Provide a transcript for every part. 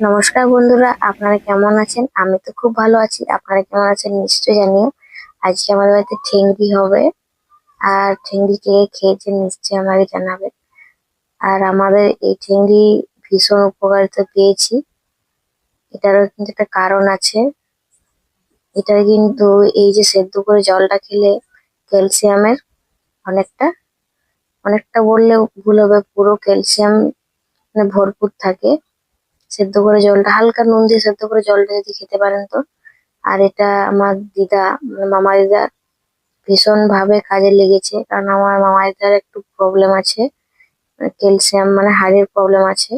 নমস্কার বন্ধুরা, আপনারা কেমন আছেন? আমি তো খুব ভালো আছি। আপনারা কেমন আছেন নিশ্চয়ই জানিও। আজকে আমাদের বাড়িতে ঠেংরি হবে। আর ঠেংরি কে খেয়েছেন নিশ্চয়ই আমাকে জানাবেন। আর আমাদের এই ঠেংরি ভীষণ উপকারিতা পেয়েছি। এটারও কিন্তু একটা কারণ আছে। এটার কিন্তু এই যে সেদ্ধ করে জলটা খেলে ক্যালসিয়ামের অনেকটা অনেকটা বললেও ভুল হবে, পুরো ক্যালসিয়াম মানে ভরপুর থাকে। সেদ্ধ করে জলটা, হালকা নুন দিয়ে সেদ্ধ করে জলটা যদি খেতে পারেন তো। আর এটা আমার দিদা মানে মামা দিদা ভীষণ ভাবে কাজে লেগেছে, কারণ আমার মামা দিদার একটু প্রবলেম আছে ক্যালসিয়াম মানে হাড়ের প্রবলেম আছে।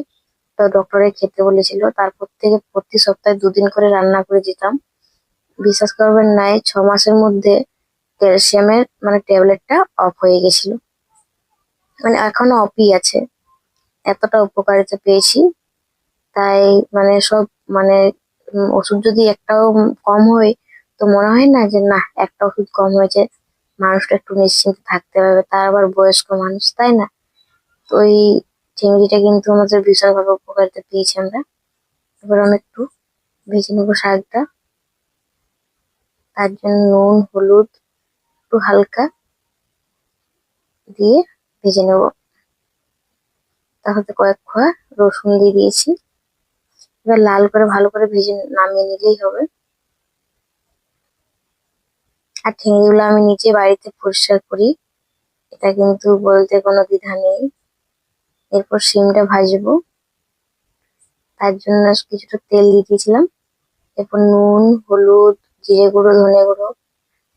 তো ডক্টরে খেতে বলেছিল, তারপর থেকে প্রতি সপ্তাহে দুদিন করে রান্না করে দিতাম। বিশ্বাস করবেন নাই, ছ মাসের মধ্যে ক্যালসিয়ামের মানে ট্যাবলেটটা অফ হয়ে গেছিল। মানে এখনও অফই আছে। এতটা উপকারিতা পেয়েছি। তাই মানে সব মানে ওষুধ যদি একটাও কম হয়, তো মনে হয় না যে না একটা ওষুধ কম হয়েছে, মানুষটা একটু নিশ্চিন্তে থাকতে পারবে। তার আবার বয়স্ক মানুষ, তাই না? তো ওই চিংড়িটা কিন্তু আমাদের ভীষণভাবে উপকারিতা পেয়েছি আমরা। এবার আমি একটু ভেজে নেব শাকটা। তার জন্য নুন, হলুদ, একটু হালকা দিয়ে ভেজে নেব। সাথে কয়েক খোয়া রসুন দিয়ে দিয়েছি। এবার লাল করে ভালো করে ভেজে নামিয়ে নিলেই হবে। আর ঠেঙিগুলো আমি নিচে বাড়িতে পরিষ্কার করি। এটা কিন্তু বলতে কোনো দ্বিধা নেই। এরপর শিমটা ভাজবো। তার জন্য কিছুটা তেল দিয়ে দিয়েছিলাম। এরপর নুন, হলুদ, জিরে গুঁড়ো, ধনে গুঁড়ো।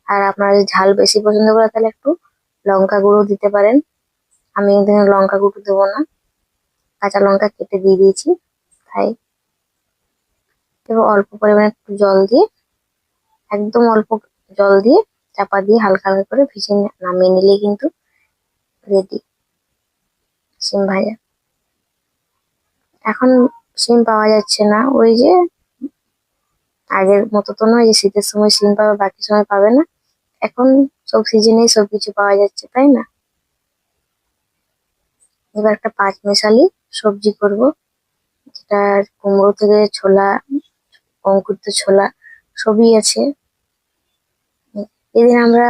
আর আপনারা যদি ঝাল বেশি পছন্দ করে তাহলে একটু লঙ্কা গুঁড়ো দিতে পারেন। আমি কিন্তু লঙ্কা গুঁড়ো দেবো না। কাঁচা লঙ্কা কেটে দিয়ে দিয়েছি। তাই এবার অল্প পরিমাণে একটু জল দিয়ে, একদম অল্প জল দিয়ে চাপা দিয়ে হালকা হালকা করে ভেজে নামিয়ে নিলে কিন্তু রেডি সিম ভাজা। এখন সিম পাওয়া যাচ্ছে না, ওই যে আগের মতো তো নয় যে শীতের সময় সিম পাবে, বাকি সময় পাবে না। এখন সব সিজনেই সব কিছু পাওয়া যাচ্ছে, তাই না? এবার একটা পাঁচ মেশালি সবজি করব, যেটা কুমড়ো থেকে ছোলা অঙ্কুরিত ছোলা সবই আছে। এদিন আমরা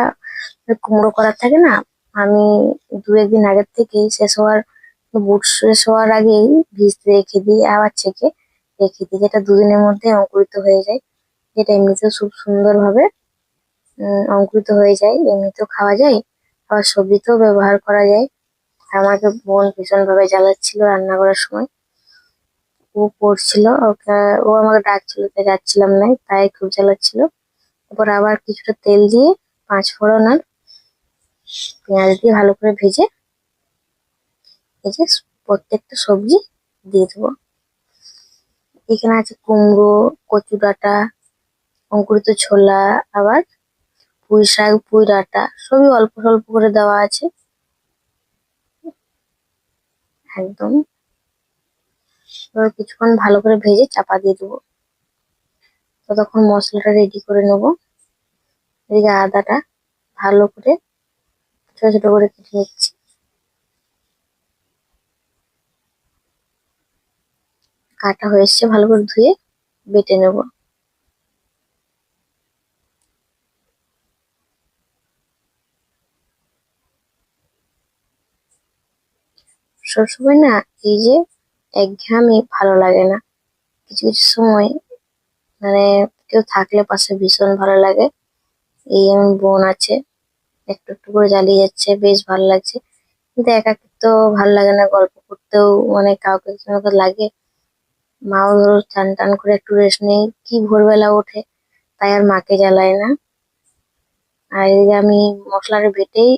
কুমড়ো করার থাকে না, আমি দু একদিন আগের থেকেই শেষ হওয়ার, বুট শেষ হওয়ার আগেই ভিজতে রেখে দিই, আবার ছেঁকে রেখে দিই, যেটা দুদিনের মধ্যে অঙ্কুরিত হয়ে যায়। যেটা এমনিতেও খুব সুন্দরভাবে অঙ্কুরিত হয়ে যায়, এমনিতেও খাওয়া যায়, আবার সবজিতেও ব্যবহার করা যায়। আমাকে বোন ভীষণ ভাবে জ্বালাচ্ছিল রান্না করার সময়। ও পড়ছিল, ওকে, ও আমাকে ডাকছিল, তাই যাচ্ছিলাম না, তাই খুব জ্বালাচ্ছিল। তারপর আবার কিছুটা তেল দিয়ে পাঁচ ফোড়ন আর পেঁয়াজ দিয়ে ভালো করে ভেজে যে প্রত্যেকটা সবজি দিয়ে দেবো। এখানে আছে কুমড়ো কচু ডাঁটা, অঙ্কুরিত ছোলা, আবার পুঁই শাক, পুঁই ডাঁটা, সবই অল্প স্বল্প করে দেওয়া আছে। একদম এবার কিছুক্ষণ ভালো করে ভেজে চাপা দিয়ে দেবো। ততক্ষণ মশলাটা রেডি করে নেব। এদিকে আদাটা ভালো করে ছোট ছোট করে কেটে নিচ্ছি। কাটা হয়ে এসছে, ভালো করে ধুয়ে বেটে নেব। সবসময় না এই যে একঘেয়েমি ভালো লাগে না। কিছু কিছু সময় মানে কেউ থাকলে পাশে ভীষণ ভালো লাগে। এই যেমন বোন আছে, একটু একটু করে জ্বালিয়ে যাচ্ছে, বেশ ভালো লাগছে। কিন্তু একাকিত্ব ভালো লাগে না, গল্প করতেও মানে কাউকে না লাগে। মাও ধরো টান টান করে একটু রেস্ট নেই, কি ভোরবেলা ওঠে, তাই আর মাকে জ্বালায় না। আর এদিকে আমি মশলাটা বেটেই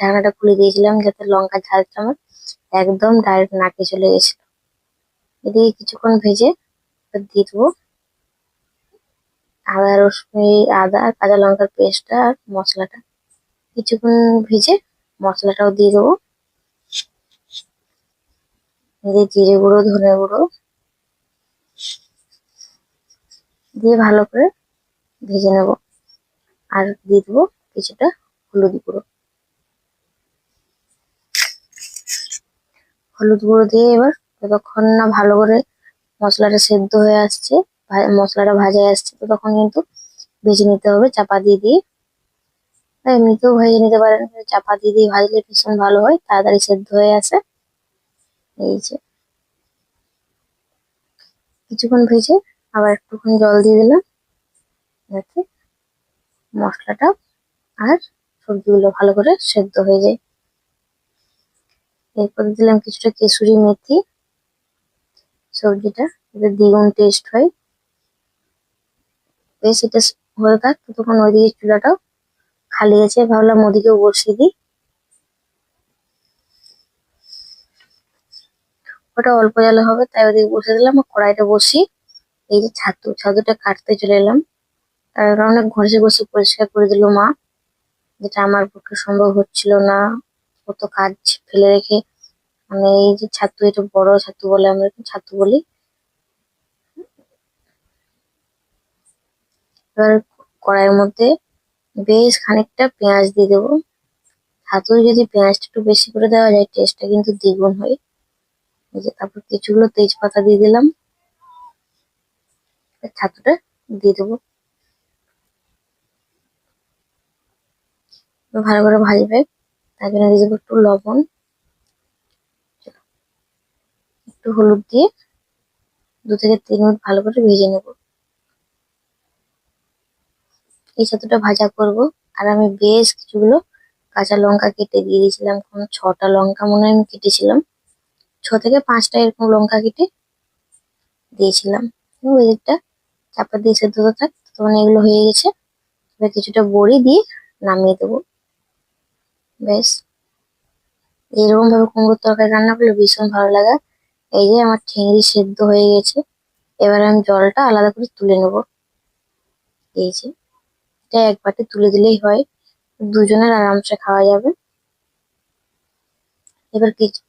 ঢাকনাটা খুলে দিয়েছিলাম, যাতে লঙ্কা ঝালটা আমার একদম ডাইরেক্ট নাকে চলে গেছিল। এদিকে কিছুক্ষণ ভেজে দিয়ে দেবো। আদা, রসুন, আদা কাঁচা লঙ্কার পেস্টটা আর মশলাটা। কিছুক্ষণ ভেজে মশলাটাও দিয়ে দেবো। এদিকে জিরে গুঁড়ো, ধনে গুঁড়ো দিয়ে ভালো করে ভেজে নেব। আর দিয়ে দেবো কিছুটা হলুদ গুঁড়ো। হলুদ গুঁড়ো দিয়ে এবার যতক্ষণ না ভালো করে মশলাটা সেদ্ধ হয়ে আসছে মশলাটা ভাজা আসছে তো তখন কিন্তু ভেজে নিতে হবে চাপা দিয়ে দিয়ে। এমনিতেও ভেজে নিতে পারেন চাপা দিয়ে দিয়ে ভাজলে ভীষণ ভালো হয়, তাড়াতাড়ি সেদ্ধ হয়ে আসে। এই যে। কিছুক্ষণ ভেজে আবার একটুক্ষণ জল দিয়ে দিলাম, যাতে মশলাটা আর সবজিগুলো ভালো করে সেদ্ধ হয়ে যায়। এরপর দিলাম কিছুটা কেসুরি মেথি। সবজিটা। যাতে দ্বিগুণ টেস্ট হয়। বেশ, এটা হয়ে থাক। ততক্ষণ ওইদিকে চুলাটাও খালি আছে। ভাবলাম ওদিকেও বসিয়ে দিই। ওটা অল্প জলে হবে, তাই ওদিকে বসে দিলাম। কড়াইটা বসি এই যে ছাতু, ছাতুটা কাটতে চলে এলাম। তার কারণে ঘষে ঘষে পরিষ্কার করে দিল মা। যেটা আমার পক্ষে সম্ভব হচ্ছিল না। কত কাজ ফেলে রেখে মানে এই যে ছাতু, এটা বড় ছাতু বলে আমরা ছাতু বলি। এবার কড়াইয়ের মধ্যে বেশ খানিকটা পেঁয়াজ দিয়ে দেবো। ছাতু যদি পেঁয়াজটা একটু বেশি করে দেওয়া যায় টেস্টটা কিন্তু দ্বিগুণ হয়। এই যে তারপর কিছুগুলো তেজপাতা দিয়ে দিলাম। ছাতুটা দিয়ে দেবো। ভালো করে ভাজবে। তার জন্য দিয়ে দেবো একটু লবণ। একটু হলুদ দিয়ে দু থেকে তিন মিনিট ভালো করে ভেজে নেব। এই ছাতুটা ভাজা করব। আর আমি বেশ কিছুগুলো কাঁচা লঙ্কা কেটে দিয়ে দিয়েছিলাম। কোন ছটা লঙ্কা মনে হয় আমি কেটেছিলাম। ছ থেকে পাঁচটা এরকম লঙ্কা কেটে দিয়েছিলাম। এবং চাপা দিয়ে সেদ্ধ থাক তখন এগুলো হয়ে গেছে। এবার কিছুটা বড়ি দিয়ে নামিয়ে দেবো। ব্যাস এরকম ভাবে কুমড়োর তরকারি রান্না করলে ভীষণ ভালো লাগে। এই যে আমার চিংড়ি সেদ্ধ হয়ে গেছে। এবার আমি জলটা আলাদা করে তুলে নেব। এই যে, এটা এক বাটি তুলে দিলেই হয়। দুজনের আরামসে খাওয়া যাবে। এবার কিছু